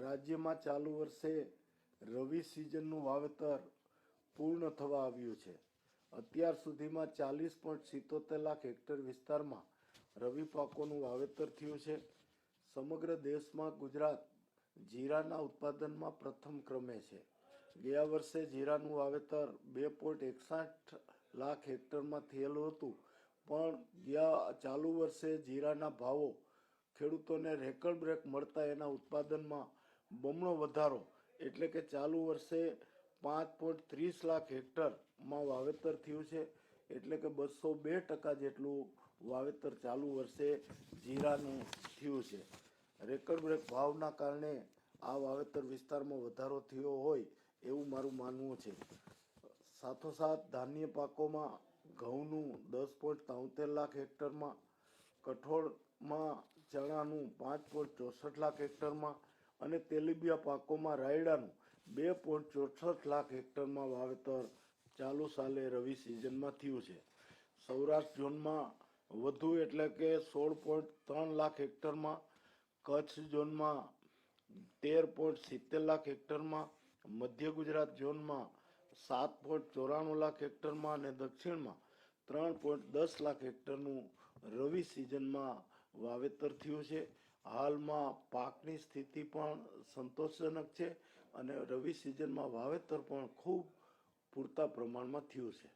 રાજ્યમાં ચાલુ વર્ષે રવિ સિઝનનું વાવેતર પૂર્ણ થવા આવ્યું છે. અત્યાર સુધીમાં ચાલીસ પોઈન્ટ સિત્તોતેર લાખ હેક્ટર વિસ્તારમાં રવિ પાકોનું વાવેતર થયું છે. સમગ્ર દેશમાં ગુજરાત જીરાના ઉત્પાદનમાં પ્રથમ ક્રમે છે. ગયા વર્ષે જીરાનું વાવેતર બે પોઈન્ટ એકસાઠ લાખ હેક્ટરમાં થયેલું હતું, પણ ગયા ચાલુ વર્ષે જીરાના ભાવો ખેડૂતોને રેકર્ડ બ્રેક મળતા એના ઉત્પાદનમાં બમણો વધારો એટલે કે ચાલુ વર્ષે પાંચ પોઈન્ટ ત્રીસ લાખ હેક્ટરમાં વાવેતર થયું છે. એટલે કે બસો બે ટકા જેટલું વાવેતર ચાલુ વર્ષે જીરાનું થયું છે. રેકર્ડ બ્રેક ભાવના કારણે આ વાવેતર વિસ્તારમાં વધારો થયો હોય એવું મારું માનવું છે. સાથોસાથ ધાન્ય પાકોમાં ઘઉંનું દસ પોઈન્ટ તોતેર લાખ હેક્ટરમાં, કઠોળમાં ચણાનું પાંચ પોઈન્ટ ચોસઠ લાખ હેક્ટરમાં અને તેલીબિયા પાકોમાં રાયડાનું બે પોઈન્ટ ચોસઠ લાખ હેક્ટરમાં વાવેતર ચાલુ સાલે રવિ સિઝનમાં થયું છે. સૌરાષ્ટ્ર ઝોનમાં વધુ એટલે કે સોળ પોઈન્ટ ત્રણ લાખ હેક્ટરમાં, કચ્છ ઝોનમાં તેર પોઈન્ટ સિત્તેર લાખ હેક્ટરમાં, મધ્ય ગુજરાત ઝોનમાં સાત પોઈન્ટ ચોરાણું લાખ હેક્ટરમાં અને દક્ષિણમાં ત્રણ પોઈન્ટ દસ લાખ હેક્ટરનું રવિ સિઝનમાં વાવેતર થયું છે. હાલમાં પાકની સ્થિતિ પણ સંતોષજનક છે અને રવિ સિઝનમાં વાવેતર પણ ખૂબ પૂરતા પ્રમાણમાં થયું છે.